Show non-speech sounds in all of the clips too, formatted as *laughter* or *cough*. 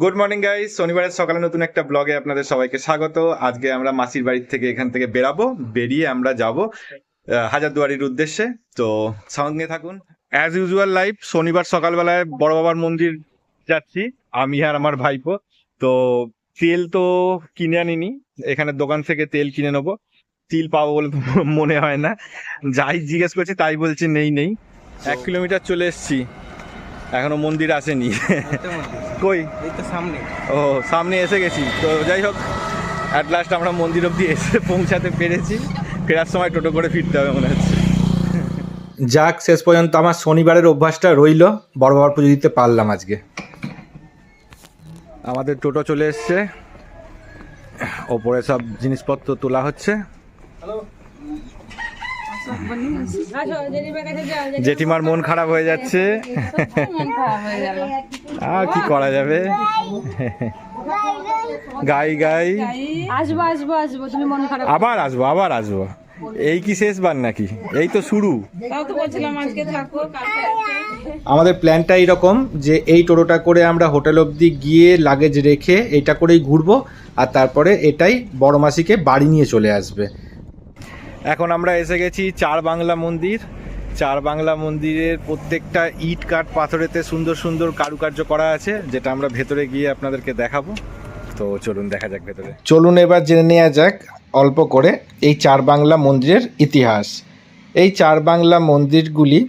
Good morning guys শনিবারের সকালে নতুন একটা ব্লগে আপনাদের সবাইকে স্বাগত। আজকে আমরা মাসির বাড়ির থেকে এখান থেকে বেরাবো বেরিয়ে আমরা যাব হাজারদুয়ারির উদ্দেশ্যে। তো সঙ্গে থাকুন। অ্যাজ ইউজুয়াল লাইফ শনিবার সকালবেলায় বড় বাবার মন্দির যাচ্ছি আমি আর আমার ভাইপো। তো তেল তো কিনে আনিনি এখানে দোকান থেকে তেল কিনে নেব। তিল পাবো বলে তো *laughs* মনে হয় না। যাই জিজ্ঞেস করছি তাই বলছে নেই নেই। এক কিলোমিটার চলে এসেছি। এখনও মন্দির আসেনি। কই? এই তো সামনে। ও সামনে এসে গেছি। তো যাই হোক অ্যাট লাস্ট আমরা মন্দির অবধি এসে *laughs* পৌঁছাতে পেরেছি। ফেরার সময় টোটো করে ফিরতে হবে মনে হচ্ছে। যাক শেষ পর্যন্ত আমার শনিবারের অভ্যাসটা রইল। বড় বাবার পুজো দিতে পারলাম আজকে। আমাদের টোটো চলে এসছে। ওপরে সব জিনিসপত্র তোলা হচ্ছে। জেঠিমার মন খারাপ হয়ে যাচ্ছে। আর কি করা যাবে? গাই গাই। আসব আসব আসব তুমি মন খারাপ আবার আসব আবার আসব। এই কি শেষবার নাকি? এই তো শুরু। তো বলছিলাম আজকে থাকব কালকে আমাদের প্ল্যানটা এইরকম যে এই টোটোটা করে আমরা হোটেল অবধি গিয়ে লাগেজ রেখে এটা করেই ঘুরবো আর তারপরে এটাই বড় মাসিকে বাড়ি নিয়ে চলে আসবে। এখন আমরা এসে গেছি চার বাংলা মন্দির। চার বাংলা মন্দিরের প্রত্যেকটা ইট কাঠ পাথরেতে সুন্দর সুন্দর কারুকার্য করা আছে, যেটা আমরা ভেতরে গিয়ে আপনাদেরকে দেখাবো। তো চলুন দেখা যাক ভেতরে। চলুন এবার জেনে নেওয়া যাক অল্প করে এই চার বাংলা মন্দিরের ইতিহাস। এই চার বাংলা মন্দিরগুলি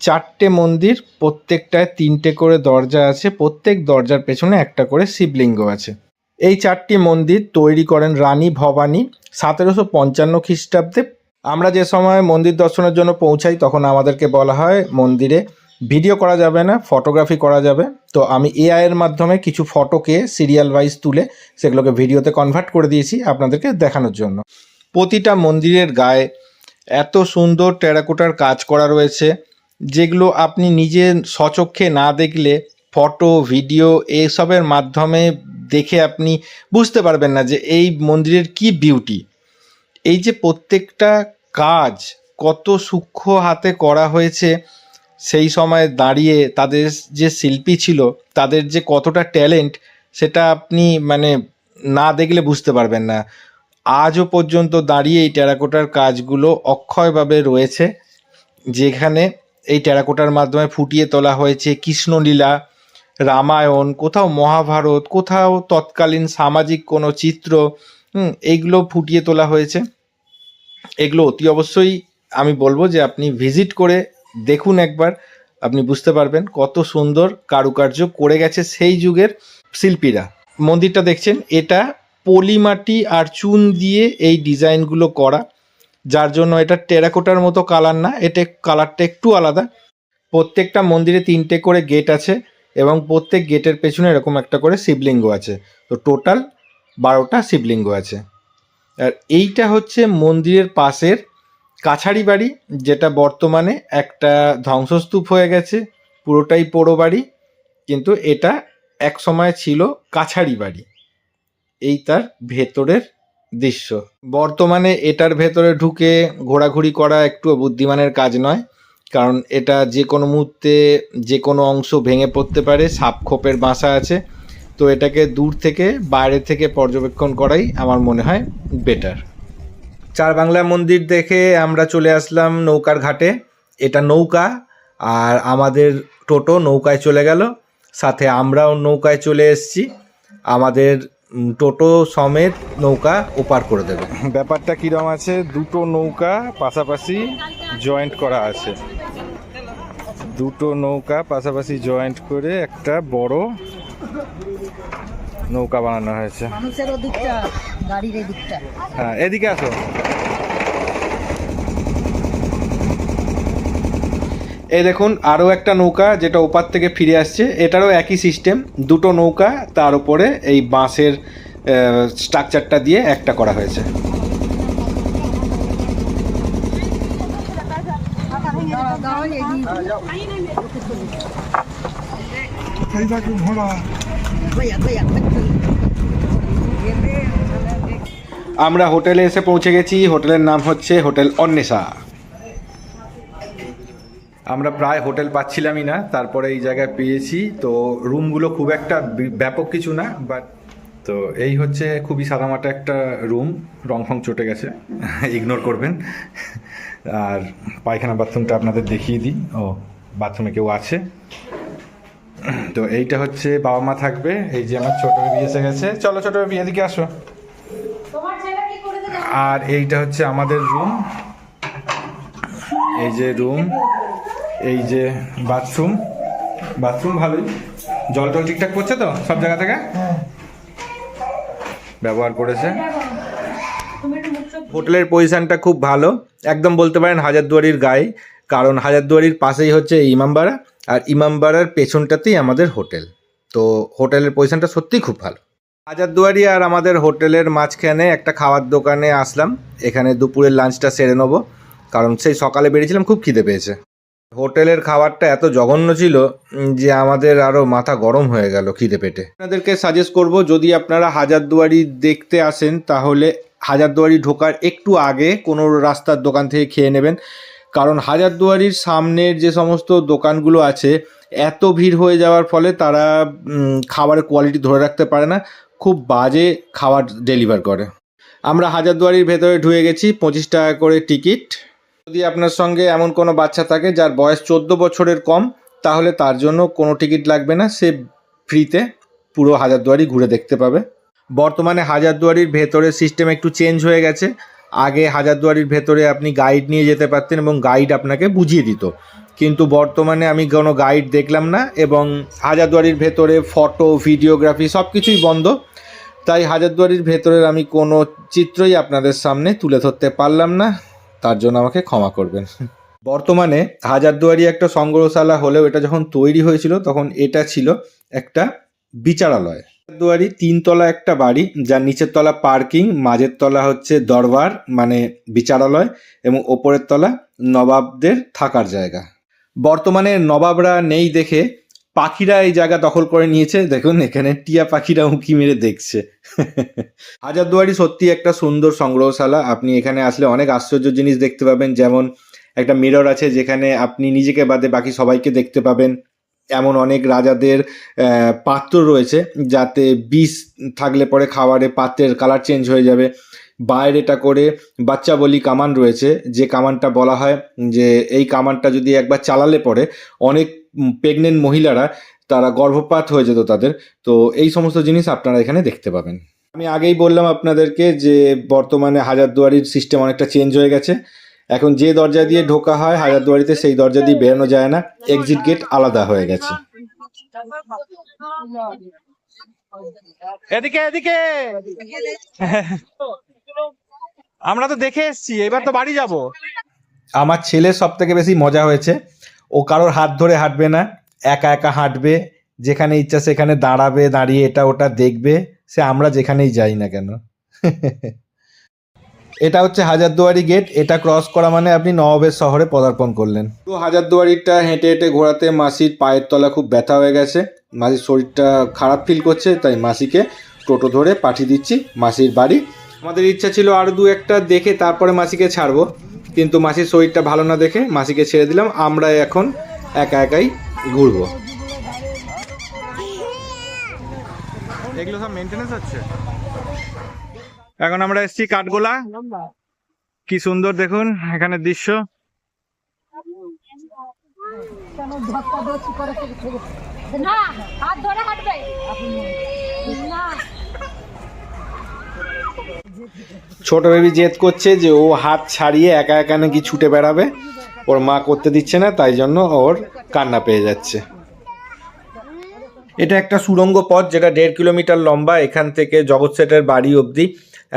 চারটে মন্দির, প্রত্যেকটায় তিনটে করে দরজা আছে, প্রত্যেক দরজার পেছনে একটা করে শিবলিঙ্গ আছে। এই চারটি মন্দির তৈরি করেন রানী ভবানী সতেরোশো পঞ্চান্ন খ্রিস্টাব্দে। আমরা যে সময় মন্দির দর্শনের জন্য পৌঁছাই, তখন আমাদেরকে বলা হয় মন্দিরে ভিডিও করা যাবে না, ফটোগ্রাফি করা যাবে। তো আমি এআইয়ের মাধ্যমে কিছু ফটোকে সিরিয়াল ওয়াইজ তুলে সেগুলোকে ভিডিওতে কনভার্ট করে দিয়েছি আপনাদেরকে দেখানোর জন্য। প্রতিটা মন্দিরের গায়ে এত সুন্দর টেরাকোটার কাজ করা রয়েছে, যেগুলো আপনি নিজে স্বচক্ষে না দেখলে ফটো, ভিডিও, এসবের মাধ্যমে দেখে আপনি বুঝতে পারবেন না যে এই মন্দিরের কি বিউটি এই যে প্রত্যেকটা কাজ কত সূক্ষ্ম হাতে করা হয়েছে, সেই সময় দাঁড়িয়ে তাদের যে শিল্পী ছিল, তাদের যে কতটা ট্যালেন্ট সেটা আপনি মানে না দেখলে বুঝতে পারবেন না। আজও পর্যন্ত দাঁড়িয়ে এই টেরাকোটার কাজগুলো অক্ষয়ভাবে রয়েছে, যেখানে এই টেরাকোটার মাধ্যমে ফুটিয়ে তোলা হয়েছে কৃষ্ণলীলা রামায়ণ, কোথাও মহাভারত, কোথাও তৎকালীন সামাজিক কোনো চিত্র এইগুলো ফুটিয়ে তোলা হয়েছে। এগুলো অতি অবশ্যই আমি বলব যে আপনি ভিজিট করে দেখুন একবার, আপনি বুঝতে পারবেন কত সুন্দর কারুকার্য করে গেছে সেই যুগের শিল্পীরা। মন্দিরটা দেখছেন, এটা পলিমাটি আর চুন দিয়ে এই ডিজাইনগুলো করা, যার জন্য এটা টেরাকোটার মতো কালার না, এটা কালারটা একটু আলাদা। প্রত্যেকটা মন্দিরে তিনটে করে গেট আছে এবং প্রত্যেক গেটের পেছনে এরকম একটা করে শিবলিঙ্গ আছে। তো টোটাল বারোটা শিবলিঙ্গ আছে। আর এইটা হচ্ছে মন্দিরের পাশের কাছারি বাড়ি, যেটা বর্তমানে একটা ধ্বংসস্তূপ হয়ে গেছে, পুরোটাই পোড়ো বাড়ি, কিন্তু এটা এক সময় ছিল কাছারি বাড়ি। এই তার ভেতরের দৃশ্য। বর্তমানে এটার ভেতরে ঢুকে ঘোরাঘুরি করা একটু বুদ্ধিমানের কাজ নয়। কারণ এটা যে কোনো মুহূর্তে যে কোনো অংশ ভেঙে পড়তে পারে সাপ খোপের বাসা আছে। তো এটাকে দূর থেকে বাইরে থেকে পর্যবেক্ষণ করাই আমার মনে হয় বেটার চার বাংলা মন্দির দেখে আমরা চলে আসলাম নৌকার ঘাটে। এটা নৌকা আর আমাদের টোটো নৌকায় চলে গেল। সাথে আমরাও নৌকায় চলে এসেছি। আমাদের টোটো সমেত নৌকা ওপার করে দেবে। ব্যাপারটা কীরকম আছে? দুটো নৌকা পাশাপাশি জয়েন্ট করা আছে। দুটো নৌকা পাশাপাশি জয়েন্ট করে একটা বড় নৌকা বানানো হয়েছে। হ্যাঁ এদিকে আসো। এই দেখুন আরও একটা নৌকা যেটা ওপার থেকে ফিরে আসছে। এটারও একই সিস্টেম দুটো নৌকা তার উপরে এই বাঁশের স্ট্রাকচারটা দিয়ে একটা করা হয়েছে। আমরা হোটেলে এসে পৌঁছে গেছি। হোটেলের নাম হচ্ছে হোটেল অন্বেষা। আমরা প্রায় হোটেল পাচ্ছিলামই না তারপরে এই জায়গায় পেয়েছি। তো রুমগুলো খুব একটা ব্যাপক কিছু না বাট তো এই হচ্ছে খুবই সাদামাটা একটা রুম। রং ফং চটে গেছে *laughs* ইগনোর করবেন। আর পায়খানা বাথরুমটা আপনাদের দেখিয়ে দিই। ও বাথরুমে কেউ আছে? *clears throat* তো এইটা হচ্ছে বাবা মা থাকবে এই যে আমার ছোট বেবি এসে গেছে। চলো ছোট বেবি এদিকে আসো। আর এইটা হচ্ছে আমাদের রুম। এই যে রুম এই যে বাথরুম। বাথরুম ভালোই। জল টল ঠিকঠাক করছে তো সব জায়গা থেকে? ব্যবহার করেছে। হোটেলের পজিশনটা খুব ভালো। একদম বলতে পারেন হাজারদুয়ারির গায়ে। কারণ হাজারদুয়ারির পাশেই হচ্ছে ইমামবাড়া, আর ইমামবাড়ার পেছনটাতেই আমাদের হোটেল। তো হোটেলের পজিশনটা সত্যিই খুব ভালো। হাজারদুয়ারি আর আমাদের হোটেলের মাঝখানে একটা খাওয়ার দোকানে আসলাম। এখানে দুপুরের লাঞ্চটা সেরে নেব, কারণ সেই সকালে বেরিয়েছিলাম, খুব খিদে পেয়েছে। হোটেলের খাবারটা এত জঘন্য ছিল যে আমাদের আরও মাথা গরম হয়ে গেল খিদে পেটে। আপনাদেরকে সাজেস্ট করব, যদি আপনারা হাজারদুয়ারি দেখতে আসেন, তাহলে হাজারদুয়ারি ঢোকার একটু আগে কোনো রাস্তার দোকান থেকে খেয়ে নেবেন। কারণ হাজারদুয়ারির সামনের যে সমস্ত দোকানগুলো আছে, এত ভিড় হয়ে যাওয়ার ফলে তারা খাবারের কোয়ালিটি ধরে রাখতে পারে না, খুব বাজে খাবার ডেলিভার করে। আমরা হাজারদুয়ারির ভেতরে ঢুকে গেছি, পঁচিশ টাকা করে টিকিট যদি আপনার সঙ্গে এমন কোনো বাচ্চা থাকে যার বয়স চোদ্দ বছরের কম, তাহলে তার জন্য কোনো টিকিট লাগবে না, সে ফ্রিতে পুরো হাজারদুয়ারি ঘুরে দেখতে পাবে। বর্তমানে হাজারদুয়ারির ভেতরে সিস্টেম একটু চেঞ্জ হয়ে গেছে। আগে হাজারদুয়ারির ভেতরে আপনি গাইড নিয়ে যেতে পারতেন এবং গাইড আপনাকে বুঝিয়ে দিত। কিন্তু বর্তমানে আমি কোনো গাইড দেখলাম না এবং হাজারদুয়ারির ভেতরে ফটো ভিডিওগ্রাফি সব কিছুই বন্ধ। তাই হাজারদুয়ারির ভেতরের আমি কোনো চিত্রই আপনাদের সামনে তুলে ধরতে পারলাম না। তার জন্য আমাকে ক্ষমা করবেন। বর্তমানে হাজারদুয়ারি একটা সংগ্রহশালা হলেও এটা যখন তৈরি হয়েছিল তখন এটা ছিল একটা বিচারালয়। হাজারদুয়ারি তিনতলা একটা বাড়ি, যার নিচের তলা পার্কিং, মাঝের তলা হচ্ছে দরবার মানে বিচারালয়, এবং ওপরের তলা নবাবদের থাকার জায়গা। বর্তমানে নবাবরা নেই দেখে পাখিরা এই জায়গা দখল করে নিয়েছে। দেখুন, এখানে টিয়া পাখিরা উঁকি মেরে দেখছে। হাজারদুয়ারি সত্যি একটা সুন্দর সংগ্রহশালা। আপনি এখানে আসলে অনেক আশ্চর্য জিনিস দেখতে পাবেন। যেমন একটা মিরর আছে যেখানে আপনি নিজেকে বাদে বাকি সবাইকে দেখতে পাবেন। এমন অনেক রাজাদের পাত্র রয়েছে যাতে বিষ থাকলে পরে খাবারে পাত্রের কালার চেঞ্জ হয়ে যাবে। বাইরেটা করে বাচ্চা বলি কামান রয়েছে, যে কামানটা বলা হয় যে এই কামানটা যদি একবার চালালে পরে অনেক প্রেগনেন্ট মহিলারা তারা গর্ভপাত হয়ে যেত তাদের। তো এই সমস্ত জিনিস আপনারা এখানে দেখতে পাবেন। আমি আগেই বললাম আপনাদেরকে যে বর্তমানে হাজারদুয়ারির সিস্টেম অনেকটা চেঞ্জ হয়ে গেছে। এখন যে দরজা দিয়ে ঢোকা হয় হাজারদুয়ারিতে সেই দরজা দিয়ে বেরোনো যায় না। এক্সিট গেট আলাদা হয়ে গেছে। এদিকে এদিকে! আমরা তো দেখে এসেছি এবার তো বাড়ি যাব। আমার ছেলের সব থেকে বেশি মজা হয়েছে ও কারোর হাত ধরে হাঁটবে না একা একা হাঁটবে যেখানে ইচ্ছা সেখানে দাঁড়াবে দাঁড়িয়ে এটা ওটা দেখবে সে আমরা যেখানেই যাই না কেন। *laughs* এটা হচ্ছে হাজারদুয়ারি গেট এটা ক্রস করা মানে আপনি নবাবের শহরে পদার্পণ করলেন। তো হাজারদুয়ারিটা হেঁটে হেঁটে ঘোরাতে মাসির পায়ের তলা খুব ব্যথা হয়ে গেছে। মাসির শরীরটা খারাপ ফিল করছে তাই মাসিকে টোটো ধরে পাঠিয়ে দিচ্ছি মাসির বাড়ি। আমাদের ইচ্ছা ছিল আরও দু একটা দেখে তারপরে মাসিকে ছাড়বো। কিন্তু মাসির শরীরটা ভালো না দেখে মাসিকে ছেড়ে দিলাম। আমরা এখন একা একাই ঘুরবো। এগুলো সব মেনটেনেন্স হচ্ছে? এখন আমরা এসেছি কাঠগোলা। কি সুন্দর দেখুন এখানে দৃশ্য। না হাত ধরে হাঁটবে। না। ছোট বেবি জেদ করছে যে ও হাত ছাড়িয়ে একা একা নাকি ছুটে বেড়াবে। ওর মা করতে দিচ্ছে না তাই জন্য ওর কান্না পেয়ে যাচ্ছে। এটা একটা সুড়ঙ্গ পথ যেটা দেড় কিলোমিটার লম্বা, এখান থেকে জগৎ সেটের বাড়ি অবধি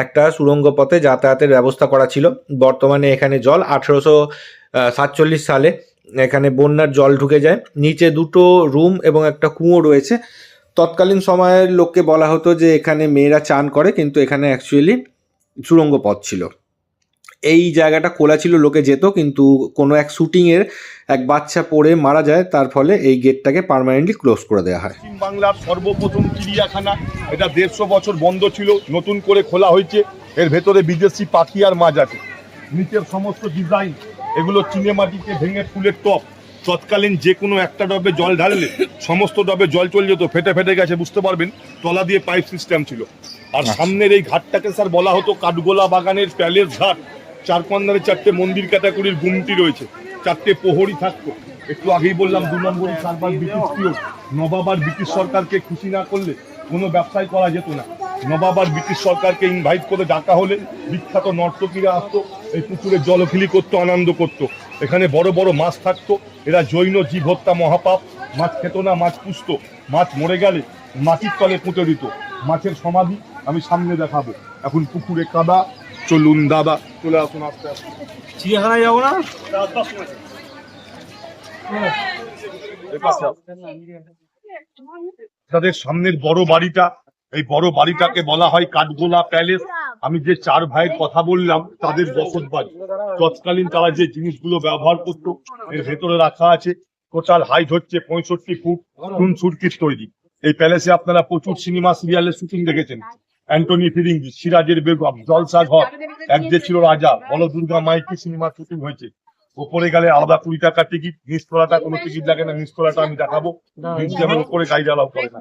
একটা সুড়ঙ্গ পথে যাতায়াতের ব্যবস্থা করা ছিল। বর্তমানে এখানে জল আঠেরোশো সাতচল্লিশ সালে এখানে বন্যার জল ঢুকে যায়। নিচে দুটো রুম এবং একটা কুঁয়ো রয়েছে। তৎকালীন সময়ের লোককে বলা হতো যে এখানে মেয়েরা চান করে, কিন্তু এখানে অ্যাকচুয়ালি সুড়ঙ্গ পথ ছিল। এই জায়গাটা খোলা ছিল লোকে যেত কিন্তু কোনো এক শুটিংয়ের এক বাচ্চা পড়ে মারা যায় তার ফলে এই গেটটাকে পার্মানেন্টলি ক্লোজ করে দেওয়া হয়। পশ্চিম বাংলার সর্বপ্রথম চিড়িয়াখানা এটা দেড়শো বছর বন্ধ ছিল নতুন করে খোলা হয়েছে এর ভেতরে বিদেশি পাখি আর মাছ আছে। নিচের সমস্ত ডিজাইন এগুলো চিনে মাটিতে ভেঙে ফুলের টপ। তৎকালীন যে কোনো একটা ডবে জল ঢাললে সমস্ত ডবে জল চলে যেত ফেটে ফেটে গেছে বুঝতে পারবেন তলা দিয়ে পাইপ সিস্টেম ছিল। আর সামনের এই ঘাটটাকে স্যার বলা হতো কাঠগোলা বাগানের প্যালেস ঘাট। চার কর্নারে চারটে মন্দির ক্যাটাগরির গুমটি রয়েছে, চারটে প্রহরী থাকতো। একটু আগেই বললাম, দু নম্বরই চারবার ব্রিটিশ পিরিয়ড নবাব আর ব্রিটিশ সরকারকে খুশি না করলে কোনো ব্যবসায় করা যেত না। নবাব আর ব্রিটিশ সরকারকে ইনভাইট করে ডাকা হলে বিখ্যাত নর্তকীরা আসতো, এই পুকুরে জলখিলি করতো, আনন্দ করতো। এখানে বড় বড় মাছ থাকতো, এরা জৈন জীব হত্যা মহাপাপ, মাছ খেত না, মাছ পুষতো। মাছ মরে গেলে মাটির তলে পুঁতে দিত। মাছের সমাধি আমি সামনে দেখাবো। এখন পুকুরে কাদা চলুন দাদা চলে আসুন আস্তে আস্তে। চিড়িয়াখানায় যাব না? তাদের সামনের বড় বাড়িটা এই বড় বাড়িটাকে বলা হয় কাঠগোলা প্যালেস। আমি যে চার ভাইয়ের কথা বললাম তাদের বসত বাড়ি। তৎকালীন তারা যে জিনিসগুলো ব্যবহার করতো এর ভেতরে রাখা আছে টোটাল হাইট হচ্ছে পঁয়ষট্টি ফুট সুরকির তৈরি। এই প্যালেসে আপনারা প্রচুর সিনেমা সিরিয়ালের শুটিং দেখেছেন। অ্যান্টনি ফিরিঙ্গি সিরাজের বেগম জলসা ঘর এক যে ছিল রাজা বল দুর্গা মাইকি সিনেমা শুটিং হয়েছে। ওপরে গেলে আলাদা কুড়ি টাকা টিকিট নিচতলাটা কোনো টিকিট লাগে না নিচতলাটা আমি দেখাবো। মিউজিয়ামের উপরে গাইড অ্যালাউ করে না।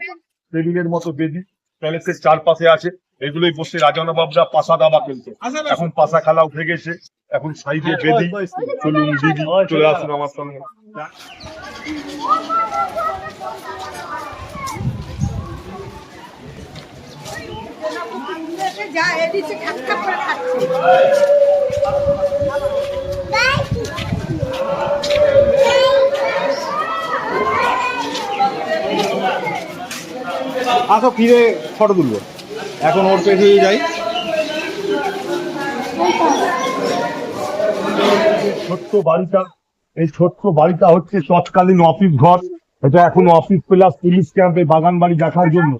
টেবিলের মতো বেদি প্যালেসের চারপাশে আছে এগুলোই বসে রাজা নবাবরা পাশা দাবা খেলছে এখন পাশা খেলা উঠে গেছে এখন সাইডে বেদি চলুন দিদি চলে আসুন আমার সঙ্গে। আসো, ফিরে ফটো তুলবো। এখন ওর পেছনে যাই। ছোট্ট বাড়িটা, এই ছোট্ট বাড়িটা হচ্ছে তৎকালীন অফিস ঘর। এটা এখন অফিস প্লাস পুলিশ ক্যাম্পে বাগান বাড়ি দেখার জন্য।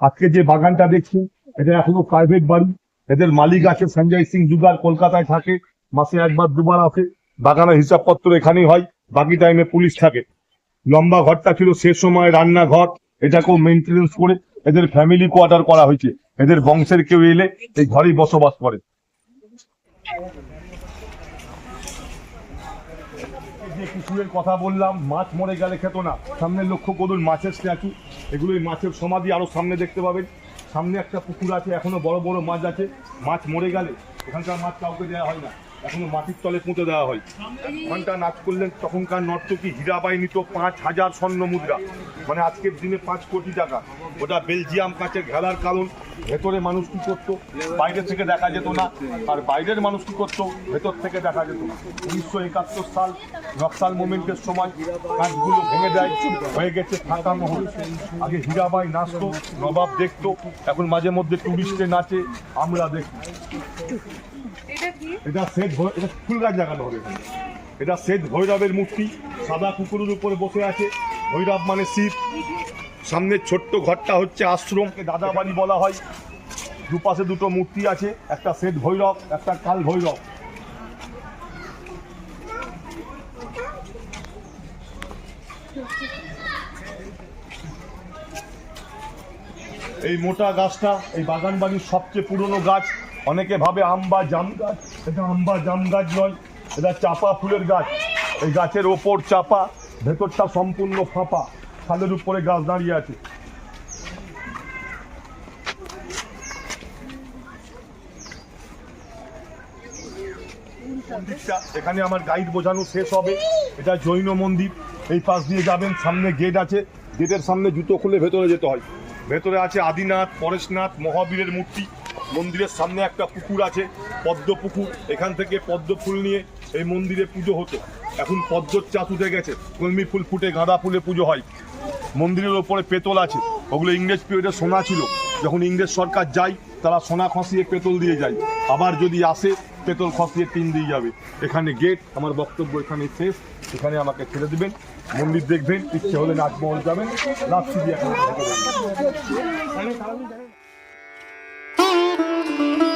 আজকে যে বাগানটা দেখছি এটা এখনও প্রাইভেট বাড়ি। এদের মালিক আছে সঞ্জয় সিং জুগার কলকাতায় থাকে, মাসে একবার, দুবার আসে। বাগানের হিসাবপত্র এখানেই হয়, বাকি টাইমে পুলিশ থাকে। লম্বা ঘরটা ছিল সে সময় রান্নাঘর, এটাকেও মেনটেনেন্স করে এদের ফ্যামিলি কোয়ার্টার করা হয়েছে। এদের বংশের কেউ এলে এই ঘরেই বসবাস করে। যে পুকুরের কথা বললাম, মাছ মরে গেলে খেত না। সামনে লক্ষ্য করুন, মাছের স্ট্যাচু এগুলো মাছের সমাধি আরও সামনে দেখতে পাবেন। সামনে একটা পুকুর আছে, এখনও বড় বড় মাছ আছে। মাছ মরে গেলে এখানকার মাছ কাউকে দেওয়া হয় না। এখনও মাটির তলে পুঁতে দেওয়া হয়। ঘণ্টা নাচ করলেন তখনকার নর্তকী হীরাবাই নিত পাঁচ হাজার স্বর্ণ মুদ্রা। মানে আজকের দিনে পাঁচ কোটি টাকা। ওটা বেলজিয়াম কাচের ঘেরার কারণ। ভেতরে মানুষ কি করতো? বাইরে থেকে দেখা যেত না। আর বাইরের মানুষ কি করতো? ভেতর থেকে দেখা যেত না। উনিশশো একাত্তর সাল নকশাল মুভমেন্টের সময় কাঠগুলো ভেঙে দেয়। হয়ে গেছে ফাঁকা মহল। আগে হীরাবাই নাচতো, নবাব দেখতো। এখন মাঝে মধ্যে টুরিস্টে নাচে। আমরা দেখি। এটা শ্বেত এটা ফুল গাছ লাগানো হবে। এটা শ্বেত ভৈরবের মূর্তি, সাদা কুকুরের উপরে বসে আছে। ভৈরব মানে শিব। সামনের ছোট্ট ঘরটা হচ্ছে আশ্রমকে দাদা বাড়ি বলা হয়। দুপাশে দুটো মূর্তি আছে, একটা শ্বেত ভৈরব, একটা কাল ভৈরব। এই মোটা গাছটা, এই বাগান বাড়ির সবচেয়ে পুরনো গাছ। অনেকে ভাবে আম বা জাম গাছ, এটা আম বা জাম গাছ নয়, এটা চাপা ফুলের গাছ। এই গাছের ওপর চাপা, ভেতরটা সম্পূর্ণ ফাঁপা ছাদের উপরে গাছ দাঁড়িয়ে আছে। এখানে আমার গাইড বোঝানো শেষ হবে। এটা জৈন মন্দির। এই পাশ দিয়ে যাবেন, সামনে গেট আছে। গেটের সামনে জুতো খুলে ভেতরে যেতে হয়। ভেতরে আছে আদিনাথ, পরেশনাথ, মহাবীরের মূর্তি। মন্দিরের সামনে একটা পুকুর আছে, পদ্ম পুকুর। এখান থেকে পদ্ম ফুল নিয়ে এই মন্দিরে পুজো হতো। এখন পদ্মর চাষ উঠে গেছে, কলমি ফুল ফুটে, গাঁদা ফুলে পুজো হয়। মন্দিরের ওপরে পেতল আছে, ওগুলো ইংরেজ পিরিয়ডে সোনা ছিল। যখন ইংরেজ সরকার যায়, তারা সোনা খসিয়ে পেতল দিয়ে যায়। আবার যদি আসে, পেতল খসিয়ে টিন দিয়ে যাবে। এখানে গেট আমার বক্তব্য এখানে শেষ। এখানে আমাকে ছেড়ে দেবেন। মন্দির দেখবেন, ইচ্ছে হলে নাচমহল যাবেন। লাভ চিড়িয়াখানা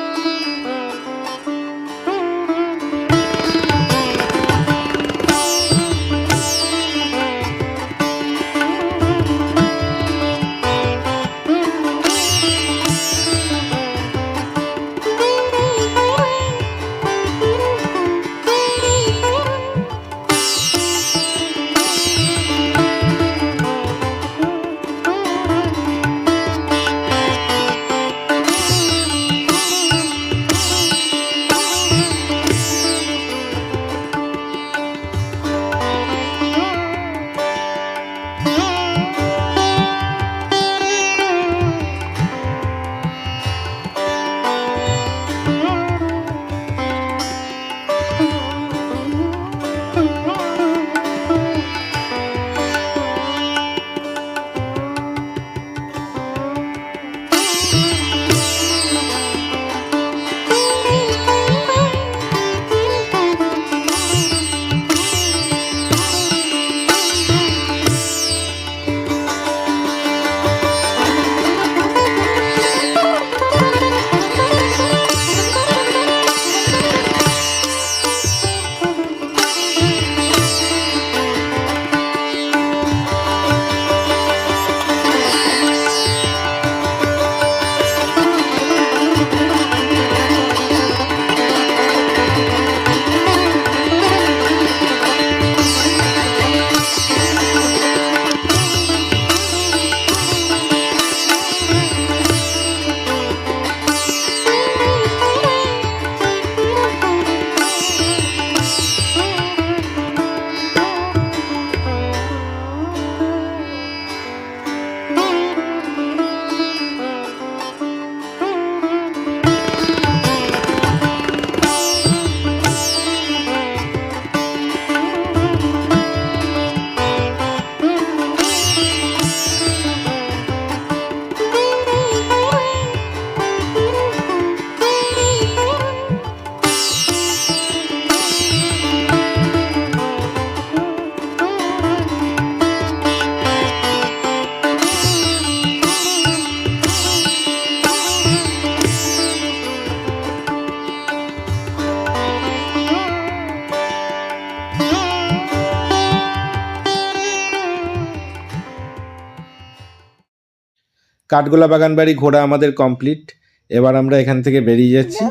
কাঠগোলা বাগান বাড়ি ঘোরা আমাদের কমপ্লিট এবার আমরা এখান থেকে বেরিয়ে যাচ্ছি।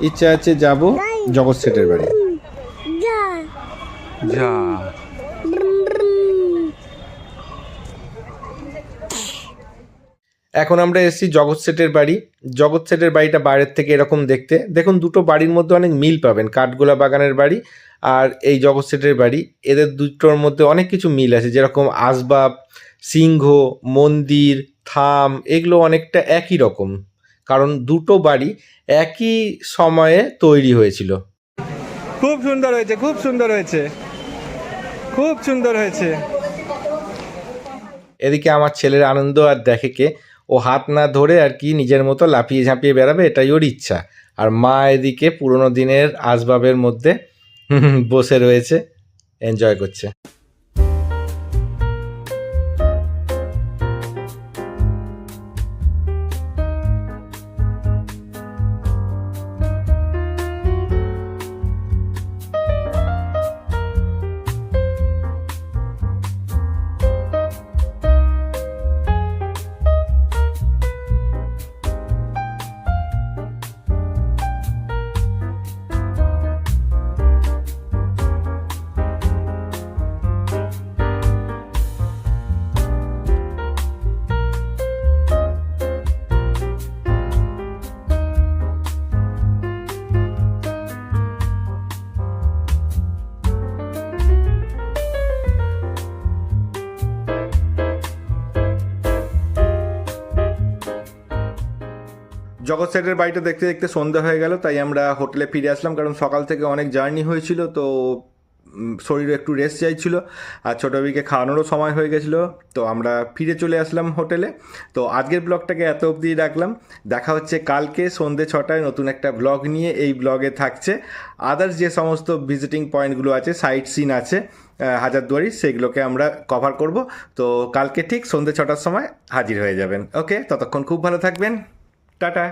ইচ্ছা আছে যাব জগৎ সেটের বাড়ি। যা। এখন আমরা এসেছি জগৎ সেটের বাড়ি। জগৎ সেটের বাড়িটা বাইরের থেকে এরকম দেখতে। দেখুন দুটো বাড়ির মধ্যে অনেক মিল পাবেন কাঠগোলা বাগানের বাড়ি আর এই জগৎ সেটের বাড়ি। এদের দুটোর মধ্যে অনেক কিছু মিল আছে যেরকম আসবাব সিংহ মন্দির থাম এগুলো অনেকটা একই রকম। কারণ দুটো বাড়ি একই সময়ে তৈরি হয়েছিল। খুব সুন্দর হয়েছে খুব সুন্দর হয়েছে। খুব সুন্দর হয়েছে। এদিকে আমার ছেলের আনন্দ আর দেখে কে ও হাত না ধরে আর কি নিজের মতো লাফিয়ে ঝাঁপিয়ে বেড়াবে এটাই ওর ইচ্ছা। আর মা এদিকে পুরোনো দিনের আসবাবের মধ্যে বসে রয়েছে এনজয় করছে। জগৎ সেটের বাড়িটা দেখতে দেখতে সন্ধ্যা হয়ে গেল, তাই আমরা হোটেলে ফিরে আসলাম, কারণ সকাল থেকে অনেক জার্নি হয়েছিল, তো শরীরে একটু রেস্ট চাইছিল, আর ছোটোবিকে খাওয়ানোরও সময় হয়ে গেছিল, তো আমরা ফিরে চলে আসলাম হোটেলে। তো আজকের ব্লগটাকে এত অবধি রাখলাম, দেখা হচ্ছে কালকে সন্ধ্যে ছটায় নতুন একটা ব্লগ নিয়ে, এই ব্লগে থাকছে। আদার্স যে সমস্ত ভিজিটিং পয়েন্টগুলো আছে সাইট সিন আছে হাজারদুয়ারি, সেগুলোকে আমরা কভার করব। তো কালকে ঠিক সন্ধ্যে ছটার সময় হাজির হয়ে যাবেন। ওকে ততক্ষণ খুব ভালো থাকবেন। টাটা